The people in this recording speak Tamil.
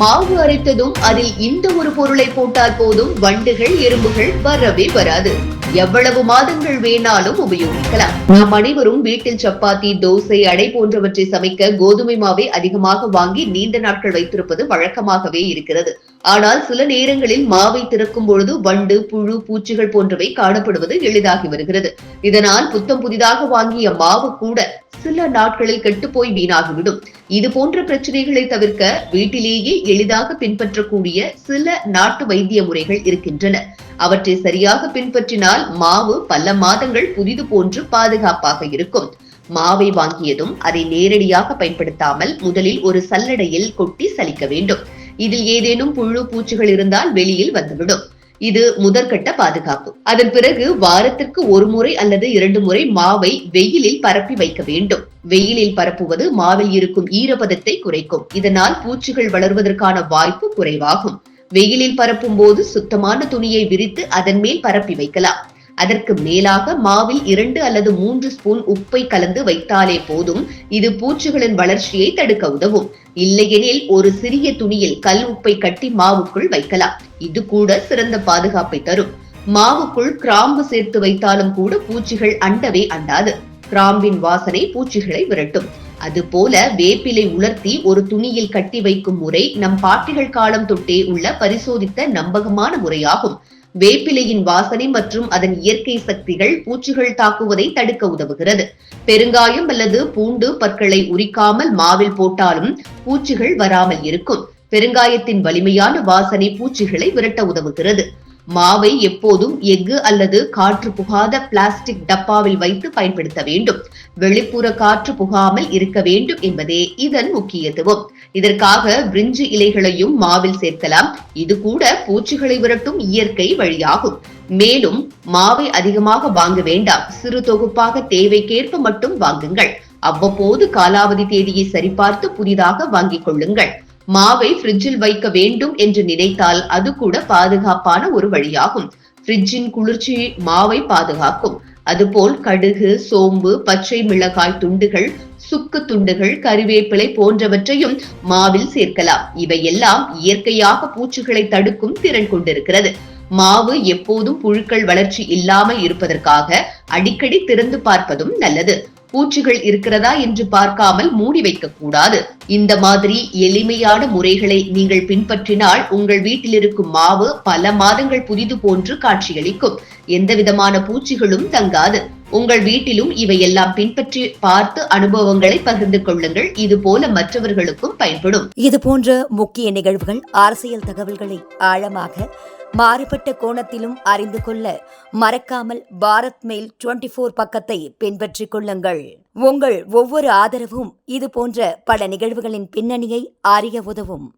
மாவு அரைத்ததும் அதில் இந்த ஒரு பொருளை போட்டால் போதும். வண்டுகள் எறும்புகள் வரவே வராது. எவ்வளவு மாதங்கள் வேணாலும் உபயோகிக்கலாம். நாம் அனைவரும் வீட்டில் சப்பாத்தி தோசை அடை போன்றவற்றை சமைக்க கோதுமை மாவை அதிகமாக வாங்கி நீண்ட நாட்கள் வைத்திருப்பது வழக்கமாகவே இருக்கிறது. ஆனால் சில நேரங்களில் மாவை திறக்கும் பொழுது வண்டு புழு பூச்சிகள் போன்றவை காணப்படுவது எளிதாகி வருகிறது. இதனால் புத்தம் புதிதாக வாங்கிய மாவு கூட சில நாட்களில் கெட்டுப்போய் வீணாகிவிடும். இது போன்ற பிரச்சனைகளை தவிர்க்க வீட்டிலேயே எளிதாக பின்பற்றக்கூடிய சில நாட்டு வைத்திய முறைகள் இருக்கின்றன. அவற்றை சரியாக பின்பற்றினால் மாவு பல மாதங்கள் புதிது போன்று பாதுகாப்பாக இருக்கும். மாவை வாங்கியதும் அதை நேரடியாக பயன்படுத்தாமல் முதலில் ஒரு சல்லடையில் கொட்டி சலிக்க வேண்டும். இதில் ஏதேனும் புழு பூச்சிகள் இருந்தால் வெளியில் வந்துவிடும். இது முதற்கட்ட பாதுகாப்பு. அதன் பிறகு வாரத்திற்கு ஒரு முறை அல்லது இரண்டு முறை மாவை வெயிலில் பரப்பி வைக்க வேண்டும். வெயிலில் பரப்புவது மாவில் இருக்கும் ஈரப்பதத்தை குறைக்கும். இதனால் பூச்சிகள் வளர்வதற்கான வாய்ப்பு குறைவாகும். வெயிலில் பரப்பும் போது சுத்தமான துணியை விரித்து அதன் மேல் பரப்பி வைக்கலாம். அதற்கு மேலாக மாவில் இரண்டு அல்லது மூன்று ஸ்பூன் உப்பை கலந்து வைத்தாலே போதும். இது பூச்சிகளின் வளர்ச்சியை தடுக்க உதவும். இல்லையெனில் ஒரு சிறிய துணியில் கல் உப்பை கட்டி மாவுக்குள் வைக்கலாம். இது கூட சிறந்த பாதுகாப்பை தரும். மாவுக்குள் கிராம்பு சேர்த்து வைத்தாலும் கூட பூச்சிகள் அண்டவே அண்டாது. கிராம்பின் வாசனை பூச்சிகளை விரட்டும். அதுபோல வேப்பிலை உலர்த்தி ஒரு துணியில் கட்டி வைக்கும் முறை நம் பாட்டிகள் காலம் தொட்டே உள்ள பரிசோதித்த நம்பகமான முறையாகும். வேப்பிலையின் வாசனை மற்றும் அதன் இயற்கை சக்திகள் பூச்சிகள் தாக்குவதை தடுக்க உதவுகிறது. பெருங்காயம் அல்லது பூண்டு பற்களை உரிக்காமல் மாவில் போட்டாலும் பூச்சிகள் வராமல் இருக்கும். பெருங்காயத்தின் வலிமையான வாசனை பூச்சிகளை விரட்ட உதவுகிறது. மாவை எப்போதும் எஃகு அல்லது காற்று புகாத பிளாஸ்டிக் டப்பாவில் வைத்து பயன்படுத்த வேண்டும். வெளிப்புற காற்று புகாமல் இருக்க வேண்டும் என்பதே இதன் முக்கியத்துவம். இதற்காக பிரிஞ்சு இலைகளையும் மாவில் சேர்க்கலாம். இது கூட பூச்சிகளை விரட்டும் இயற்கை வழியாகும். மேலும் மாவை அதிகமாக வாங்க வேண்டாம். சிறு தொகுப்பாக தேவைக்கேற்ப மட்டும் வாங்குங்கள். அவ்வப்போது காலாவதி தேதியை சரிபார்த்து புதிதாக வாங்கிக் கொள்ளுங்கள். மாவை ஃப்ரிட்ஜில் வைக்க வேண்டும் என்று நினைத்தால் அது கூட பாதுகாப்பான ஒரு வழியாகும். ஃப்ரிட்ஜின் குளிர்ச்சி மாவை பாதுகாக்கும். அதுபோல் கடுகு சோம்பு பச்சை மிளகாய் துண்டுகள் சுக்கு துண்டுகள் கறிவேப்பிலை போன்றவற்றையும் மாவில் சேர்க்கலாம். இவையெல்லாம் இயற்கையாக பூச்சிகளை தடுக்கும் திறன் கொண்டிருக்கிறது. மாவு எப்போதும் புழுக்கள் வளர்ச்சி இல்லாமல் இருப்பதற்காக அடிக்கடி திறந்து பார்ப்பதும் நல்லது. பூச்சிகள் இருக்கிறதா என்று பார்க்காமல் மூடி வைக்கக்கூடாது இந்த மாதிரி எளிமையான முறைகளை நீங்கள் பின்பற்றினால் உங்கள் வீட்டில் இருக்கும் மாவு பல மாதங்கள் புதிது போன்று காட்சியளிக்கும். எந்த விதமான பூச்சிகளும் தங்காது. உங்கள் வீட்டிலும் இவையெல்லாம் பின்பற்றி பார்த்து அனுபவங்களை பகிர்ந்து கொள்ளுங்கள். இது போல மற்றவர்களுக்கும் பயன்படும். இது போன்ற முக்கிய நிகழ்வுகள் அரசியல் தகவல்களை ஆழமாக மாறுபட்ட கோணத்திலும் அறிந்து கொள்ள மறக்காமல் பாரத் மெயில் டுவெண்டி ஃபோர் பக்கத்தை பின்பற்றிக் கொள்ளுங்கள். உங்கள் ஒவ்வொரு ஆதரவும் இது போன்ற பல நிகழ்வுகளின் பின்னணியை அறிய உதவும்.